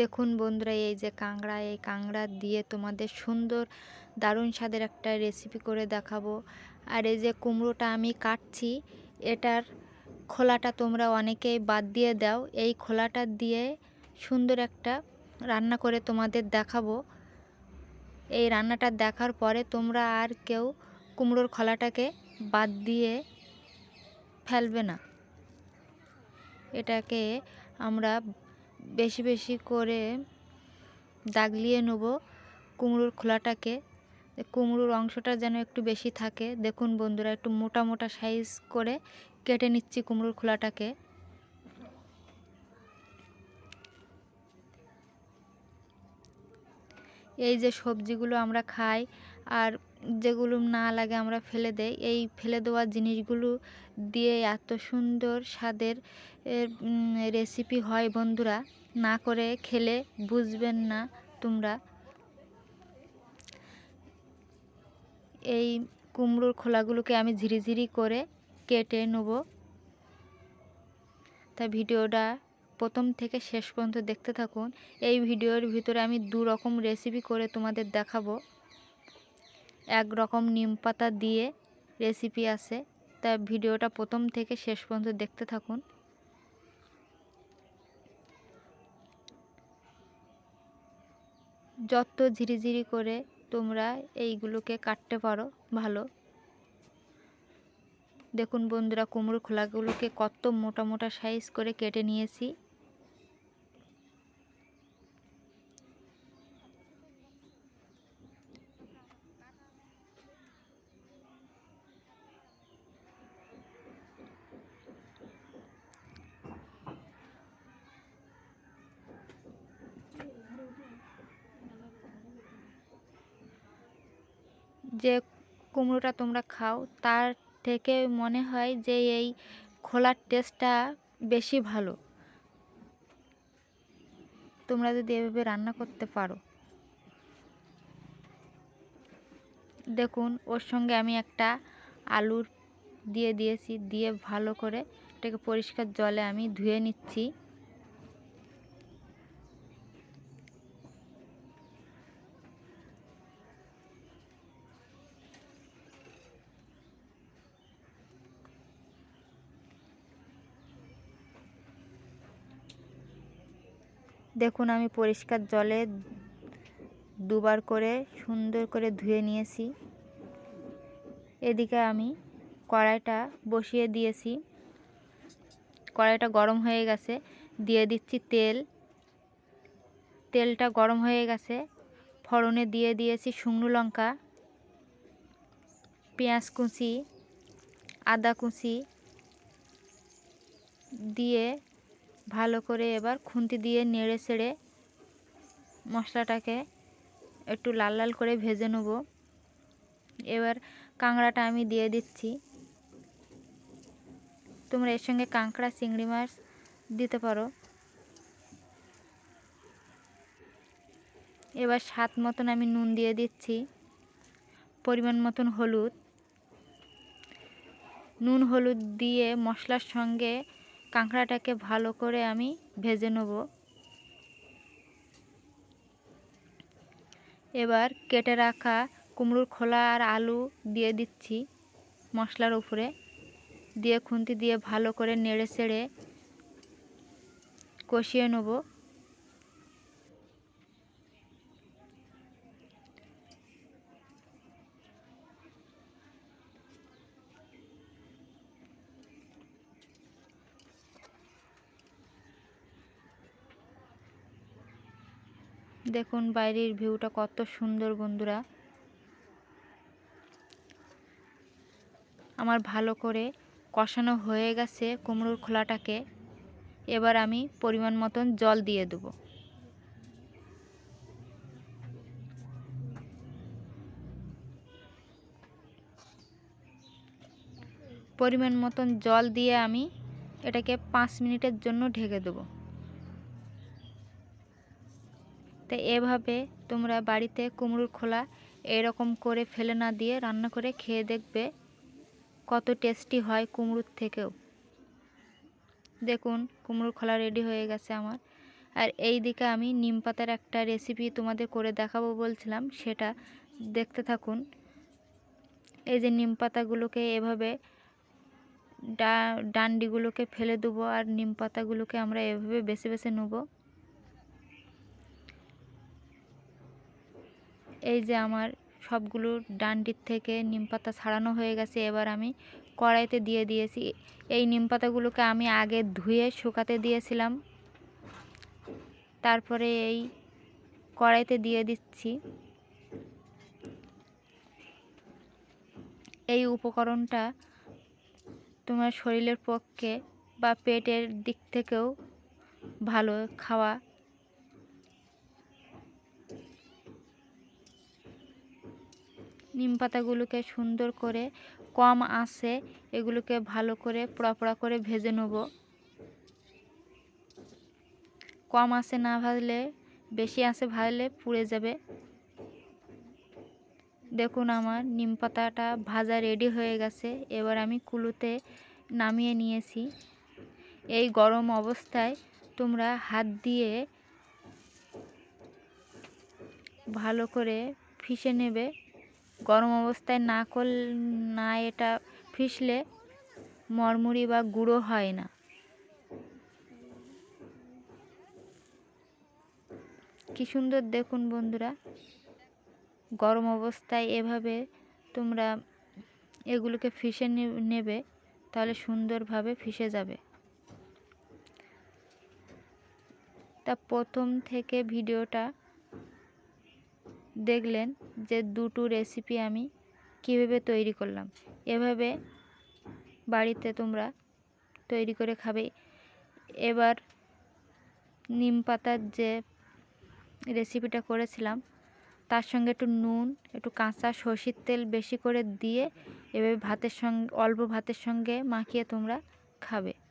দেখুন বন্ধুরা, এই যে কাঁকড়া, এই কাঁকড়া দিয়ে তোমাদের সুন্দর দারুণ স্বাদের একটা রেসিপি করে দেখাবো। আর এই যে কুমড়োটা আমি কাটছি, এটার খোলাটা তোমরা অনেকেই বাদ দিয়ে দাও। এই খোলাটা দিয়ে সুন্দর একটা রান্না করে তোমাদের দেখাবো। এই রান্নাটা দেখার পরে তোমরা আর কেউ কুমড়োর খোলাটাকে বাদ দিয়ে ফেলবে না। এটাকে আমরা বেশি বেশি করে দাগলিয়ে নেব কুমড়োর খোলাটাকে। কুমড়োর অংশটা যেন একটু বেশি থাকে। দেখুন বন্ধুরা, একটু মোটা মোটা সাইজ করে কেটে নিচ্ছি কুমড়োর খোলাটাকে। এই যে সবজিগুলো আমরা খাই, আর যেগুলো না লাগে আমরা ফেলে দেই। এই ফেলে দেওয়া জিনিসগুলো দিয়ে এত সুন্দর স্বাদের রেসিপি হয় বন্ধুরা। না করে খেলে বুঝবেন না তোমরা। এই কুমড়োর খোলাগুলোকে আমি ঝিরিঝিরি করে কেটে নেব। তা ভিডিওটা প্রথম থেকে শেষ পর্যন্ত দেখতে থাকুন। এই ভিডিওর ভিতরে আমি দু রকম রেসিপি করে তোমাদের দেখাবো। এক রকম নিম পাতা দিয়ে রেসিপি আছে। তা ভিডিওটা প্রথম থেকে শেষ পর্যন্ত দেখতে থাকুন। যত ঝিরিঝিরি করে তোমরা এইগুলোকে কাটতে পারো, ভালো। দেখুন বন্ধুরা, কুমড়ো খোলাগুলোকে কত মোটা মোটা সাইজ করে কেটে নিয়েছি। যে কুমড়োটা তোমরা খাও, তার থেকে মনে হয় যে এই খোলার টেস্টটা বেশি ভালো। তোমরা যদি এভাবে রান্না করতে পারো। দেখুন, ওর সঙ্গে আমি একটা আলুর দিয়ে দিয়েছি, দিয়ে ভালো করে এটাকে পরিষ্কার জলে আমি ধুয়ে নিচ্ছি। দেখুন, আমি পরিষ্কার জলে দুবার করে সুন্দর করে ধুয়ে নিয়েছি। এদিকে আমি কড়াইটা বসিয়ে দিয়েছি। কড়াইটা গরম হয়ে গেছে, দিয়ে দিচ্ছি তেল। তেলটা গরম হয়ে গেছে, ফড়নে দিয়ে দিয়েছি শুকনো লঙ্কা, পেঁয়াজ কুচি, আদা কুচি, দিয়ে ভালো করে এবার খুন্তি দিয়ে নেড়ে ছেড়ে মশলাটাকে একটু লাল লাল করে ভেজে নেব। এবার কাঁকড়াটা আমি দিয়ে দিচ্ছি। তোমরা এর সঙ্গে কাঁকড়া, চিংড়ি মাছ দিতে পারো। এবার স্বাদ মতন আমি নুন দিয়ে দিচ্ছি। পরিমাণ মতন হলুদ। নুন, হলুদ দিয়ে মশলার সঙ্গে কাঁকড়াটাকে ভালো করে আমি ভেজে নেব। এবার কেটে রাখা কুমড়োর খোলা আর আলু দিয়ে দিচ্ছি মশলার উপরে। দিয়ে খুন্তি দিয়ে ভালো করে নেড়ে ছেড়ে কষিয়ে নেব। দেখুন বাইরের ভিউটা কত সুন্দর বন্ধুরা। আমার ভালো করে কষানো হয়ে গেছে কুমড়োর খোলাটাকে। এবার আমি পরিমাণ মতন জল দিয়ে দেবো। পরিমাণ মতন জল দিয়ে আমি এটাকে পাঁচ মিনিটের জন্য ঢেকে দেবো। তো এভাবে তোমরা বাড়িতে কুমড়োর খোলা এরকম করে ফেলে না দিয়ে রান্না করে খেয়ে দেখবে কত টেস্টি হয় কুমড়োর থেকেও। দেখুন, কুমড়োর খোলা রেডি হয়ে গেছে আমার। আর এই দিকে আমি নিম পাতার একটা রেসিপি তোমাদের করে দেখাবো বলছিলাম, সেটা দেখতে থাকুন। এই যে নিম পাতাগুলোকে এভাবে ডা, ডান্ডিগুলোকে ফেলে দেবো আর নিম পাতাগুলোকে আমরা এভাবে বেছে বেছে নেব। এই যে আমার সবগুলো ডান্ডির থেকে নিম পাতা ছাড়ানো হয়ে গেছে, এবার আমি কড়াইতে দিয়ে দিয়েছি। এই নিম পাতাগুলোকে আমি আগে ধুয়ে শুকাতে দিয়েছিলাম। তারপরে এই কড়াইতে দিয়ে দিচ্ছি। এই উপকরণটা তোমার শরীরের পক্ষে বা পেটের দিক থেকেও ভালো খাওয়া নিম পাতাগুলোকে সুন্দর করে কম আঁচে এগুলোকে ভালো করে পোড়া করে ভেজে নেব। কম আঁচে না ভাজলে, বেশি আঁচে ভাজলে পুড়ে যাবে। দেখুন আমার নিম পাতাটা ভাজা রেডি হয়ে গেছে। এবার আমি কুলোতে নামিয়ে নিয়েছি। এই গরম অবস্থায় তোমরা হাত দিয়ে ভালো করে ফিসে নেবে। গরম অবস্থায় না কর না এটা ফিসলে মরমুড়ি বা গুঁড়ো হয় না। কি সুন্দর দেখুন বন্ধুরা, গরম অবস্থায় এভাবে তোমরা এগুলোকে ফিসে নেবে, তাহলে সুন্দরভাবে ফিসে যাবে। তা প্রথম থেকে ভিডিওটা দেখলেন যে দুটো রেসিপি আমি কীভাবে তৈরি করলাম। এভাবে বাড়িতে তোমরা তৈরি করে খাবে। এবার নিম পাতার যে রেসিপিটা করেছিলাম, তার সঙ্গে একটু নুন, একটু কাঁচা সর্ষের তেল বেশি করে দিয়ে এভাবে ভাতের সঙ্গে, অল্প ভাতের সঙ্গে মাখিয়ে তোমরা খাবে।